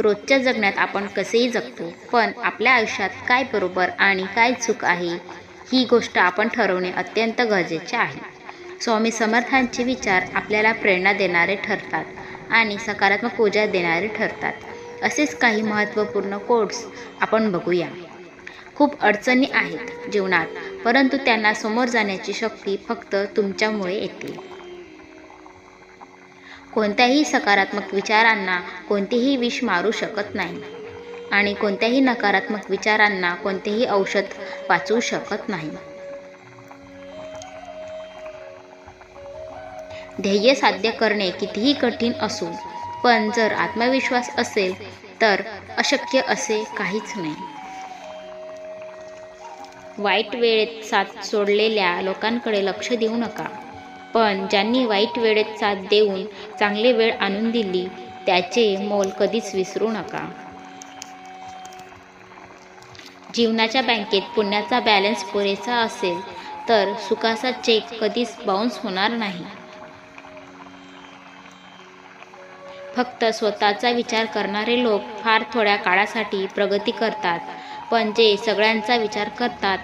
रोजच्या जगण्यात आपण कसेही जगतो पण आपल्या आयुष्यात काय बरोबर आणि काय चूक आहे ही गोष्ट आपण ठरवणे अत्यंत गरजेचे आहे. स्वामी समर्थांचे विचार आपल्याला प्रेरणा देणारे ठरतात आणि सकारात्मक ऊर्जा देणारे ठरतात. असेच काही महत्त्वपूर्ण कोट्स आपण बघूया. खूप अडचणी आहेत जीवनात परंतु त्यांना समोर जाण्याची शक्ती फक्त तुमच्यामुळे येते. कोणत्याही सकारात्मक विचारांना कोणतेही विष मारू शकत नाही. आणि कोणत्याही नकारात्मक विचारांना कोणतेही औषध वाचवू शकत नाही. ध्येय साध्य करणे कितीही कठीण असो पण जर आत्मविश्वास असेल तर अशक्य असे काहीच नाही. वाईट वेळेत साथ सोडलेल्या लोकांकडे लक्ष देऊ नका. पण ज्यांनी वाईट वेळेत साथ देऊन चांगली वेळ आणून दिली त्याचे मोल कधीच विसरू नका. जीवनाच्या बँकेत पुण्याचा बॅलन्स पुरेसा असेल तर सुखाचा चेक कधीच बाउन्स होणार नाही. फक्त स्वतःचा विचार करणारे लोक फार थोड्या काळासाठी प्रगती करतात पण जे सगळ्यांचा विचार करतात